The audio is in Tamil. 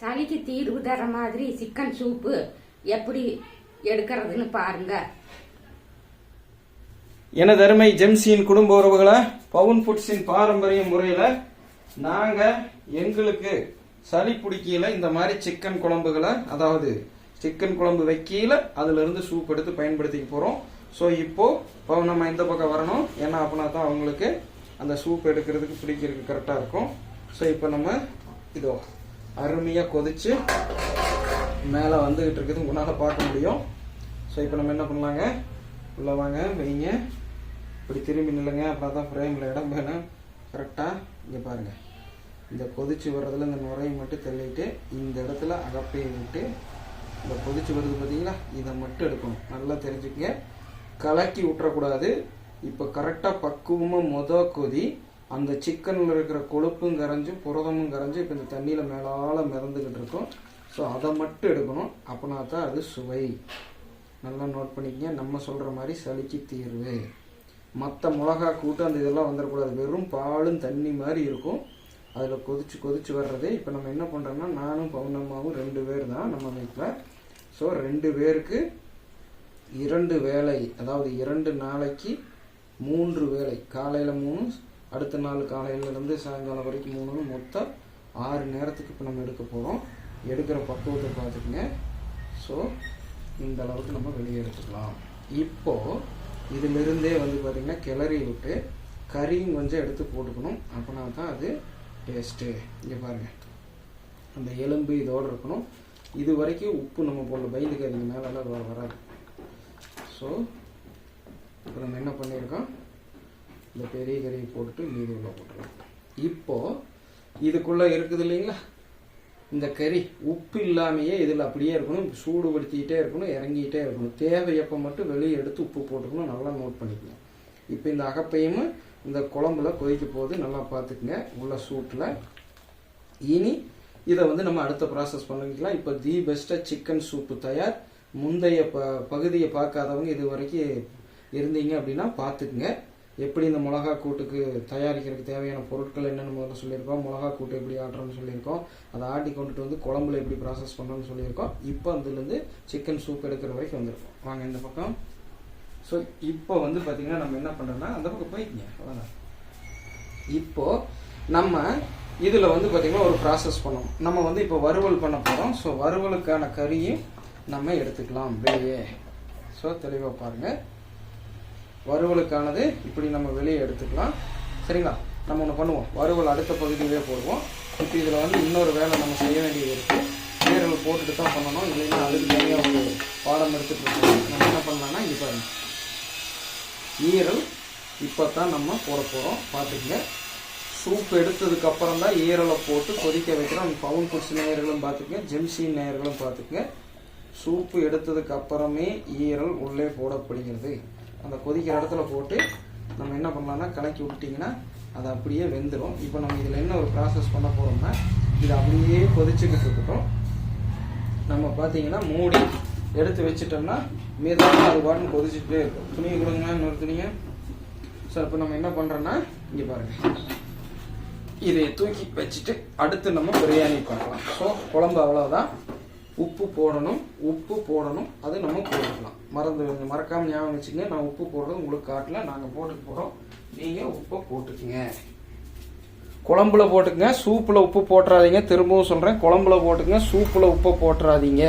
சளிக்கு தீர்வு தர மாதிரி சிக்கன் சூப்பு எப்படி எடுக்கிறதுன்னு பாருங்க. என தருமை ஜெம்சியின் குடும்ப உறவுகளை? பவுன் ஃபுட்ஸின் பாரம்பரிய முறையில் நாங்கள் எங்களுக்கு சளி பிடிக்கையில் இந்த மாதிரி சிக்கன் குழம்புகளை அதாவது சிக்கன் குழம்பு வைக்கையில் அதுலேருந்து சூப் எடுத்து பயன்படுத்திக்க போகிறோம் ஸோ இப்போது இப்போ நம்ம இந்த பக்கம் வரணும். ஏன்னா அப்படின்னா தான் அவங்களுக்கு அந்த சூப் எடுக்கிறதுக்கு பிடிக்கிறதுக்கு கரெக்டாக இருக்கும். ஸோ இப்போ நம்ம இதோ அருமையாக கொதிச்சு மேலே வந்துகிட்டு இருக்குது. உங்களால் பார்க்க முடியும். ஸோ இப்போ நம்ம என்ன பண்ணலாங்க? உள்ள வாங்க வைங்க. இப்படி திரும்பி நில்லுங்க. அப்போ தான் ஃப்ரேமில் இடம் வேணும். கரெக்டாக இங்கே பாருங்க. இந்த கொதிச்சு வர்றதுல இந்த நுரையை மட்டும் தள்ளிட்டு இந்த இடத்துல அகப்பையை விட்டு இந்த கொதிச்சு வருது பார்த்தீங்களா இதை மட்டும் எடுக்கணும். நல்லா தெரிஞ்சுக்கங்க. கலக்கி விட்டுறக்கூடாது இப்போ கரெக்டாக பக்குவமாக மொத கொதி அந்த சிக்கனில் இருக்கிற கொழுப்பும் கரைஞ்சு புரதமும் கரைஞ்சு இப்போ இந்த தண்ணியில் மேலால் மிதந்துக்கிட்டு இருக்கும். ஸோ அதை மட்டும் எடுக்கணும். அப்படின்னா தான் அது சுவை. நல்லா நோட் பண்ணிக்கங்க. நம்ம சொல்கிற மாதிரி சளிக்கு தீர்வு. மற்ற மிளகா கூட்டு அந்த இதெல்லாம் வந்துடக்கூடாது வெறும் பாலும் தண்ணி மாதிரி இருக்கும். அதில் கொதிச்சு கொதிச்சு வர்றது இப்போ நம்ம என்ன பண்ணுறோம்னா நானும் பவுனம்மாவும் ரெண்டு பேர் தான் நம்ம வீட்டில் ஸோ ரெண்டு பேருக்கு இரண்டு வேலை அதாவது இரண்டு நாளைக்கு மூன்று வேலை. காலையில் மூணு அடுத்த நாள் காலையிலேருந்து சாயங்காலம் வரைக்கும் மூணு மொத்தம் ஆறு நேரத்துக்கு இப்போ நம்ம எடுக்க போகிறோம் எடுக்கிற பக்குவத்தை பார்த்துக்குங்க. ஸோ இந்த அளவுக்கு நம்ம வெளியே எடுத்துக்கலாம். இப்போது இதிலிருந்தே வந்து பார்த்திங்கன்னா கிளறி விட்டு கறியும் கொஞ்சம் எடுத்து போட்டுக்கணும். அப்படின்னா தான் அது டேஸ்ட்டு இங்கே பாருங்கள் அந்த எலும்பு இதோடு இருக்கணும். இது வரைக்கும் உப்பு நம்ம போடல. பயந்துக்காதீங்க மேலெல்லாம் வராது. ஸோ இப்போ நம்ம என்ன பண்ணியிருக்கோம்? இந்த பெரிய கறியை போட்டு மீதி உள்ள போட்டுருவோம். இப்போ இதுக்குள்ளே இருக்குது இல்லைங்களா? இந்த கறி உப்பு இல்லாமையே இதில் அப்படியே இருக்கணும் சூடுபடுத்திக்கிட்டே இருக்கணும் இறங்கிக்கிட்டே இருக்கணும். தேவையப்போ மட்டும் வெளியே எடுத்து உப்பு போட்டுக்கணும் நல்லா நோட் பண்ணிக்கணும். இப்போ இந்த அகப்பையும் இந்த குழம்புல கொதிக்க போது நல்லா பார்த்துக்குங்க. உள்ள சூட்டில். இனி இதை வந்து நம்ம அடுத்த ப்ராசஸ் பண்ணிக்கலாம். இப்போ தி பெஸ்ட்டாக சிக்கன் சூப்பு தயார். முந்தைய ப பகுதியை பார்க்காதவங்க இது வரைக்கும் இருந்தீங்க அப்படின்னா பார்த்துக்குங்க. எப்படி இந்த மிளகா கூட்டுக்கு தயாரிக்கிறதுக்கு தேவையான பொருட்கள் என்னென்னு முதல்ல சொல்லியிருக்கோம். மிளகா கூட்டு எப்படி ஆட்டுறோம்னு சொல்லியிருக்கோம். அதை ஆட்டி கொண்டுட்டு வந்து குழம்புல எப்படி ப்ராசஸ் பண்ணணும்னு சொல்லியிருக்கோம். இப்போ அதுலேருந்து சிக்கன் சூப் எடுக்கிற வரைக்கும் வந்திருக்கோம். வாங்க இந்த பக்கம். ஸோ இப்போ வந்து பார்த்தீங்கன்னா நம்ம என்ன பண்ணுறோம்னா அந்த பக்கம் போய்க்குங்க அவ்வளோதான் இப்போ நம்ம இதில் வந்து பார்த்திங்கன்னா ஒரு ப்ராசஸ் பண்ணணும். நம்ம வந்து இப்போ வறுவல் பண்ண போகிறோம் ஸோ வறுவலுக்கான கறியும் நம்ம எடுத்துக்கலாம். வெளியே. ஸோ தெளிவாக பாருங்கள் வறுவலுக்கானது இப்படி நம்ம வெளியே எடுத்துக்கலாம். சரிங்களா? நம்ம ஒன்று பண்ணுவோம். வறுவல் அடுத்த பகுதியிலே போடுவோம். இப்போ இதில் வந்து இன்னொரு வேலை நம்ம செய்ய வேண்டியது இருக்குது ஈரல் போட்டுட்டு தான் பண்ணணும். இல்லைன்னா அதுக்கு தனியாக ஒரு பாடம் எடுத்துகிட்டு இருக்கோம். நம்ம என்ன பண்ணலாம்னா இங்கே பாருங்க. ஈரல் இப்போ தான் நம்ம போட போகிறோம் பார்த்துக்கங்க சூப் எடுத்ததுக்கு அப்புறம் தான் ஈரலை போட்டு கொதிக்க வைக்கிறோம். பவுன் ஃபுட்ஸ் நேயர்களும் பார்த்துக்கங்க ஜெம்சி நேயர்களும் பார்த்துக்கங்க சூப்பு எடுத்ததுக்கு அப்புறமே ஈரல் உள்ளே போடப்படுகிறது. அந்த கொதிக்கிற இடத்துல போட்டு நம்ம என்ன பண்ணலாம்னா கலக்கி விட்டிங்கன்னா அது அப்படியே வெந்துடும் இப்போ நம்ம இதில் என்ன ஒரு ப்ராசஸ் பண்ண போகிறோம்னா இது அப்படியே கொதிச்சுக்கிட்டு இருக்கட்டும். நம்ம பார்த்தீங்கன்னா மூடி எடுத்து வச்சுட்டோம்னா மீதான அது பாட்டுன்னு கொதிச்சுட்டே இருக்கும். துணியை கொடுங்க இன்னொரு துணியை. ஸோ இப்போ நம்ம என்ன பண்ணுறோன்னா இங்கே பாருங்க. இதை தூக்கி வச்சுட்டு அடுத்து நம்ம பிரியாணி பார்க்கலாம் ஸோ குழம்பு அவ்வளோதான் உப்பு போடணும் உப்பு போடணும் அது நம்ம போட்டுக்கலாம். மறந்து மறக்காம ஞாபகம் வச்சுங்க நான் உப்பு போடுறது உங்களுக்கு காட்டல நாங்கள் போட்டுக்க போகிறோம் நீங்கள் உப்பை போட்டுக்குங்க. குழம்புல போட்டுக்கங்க சூப்பில் உப்பு போட்டுறாதீங்க திரும்பவும் சொல்கிறேன் குழம்புல போட்டுக்கங்க சூப்பில் உப்பை போட்டுறாதீங்க.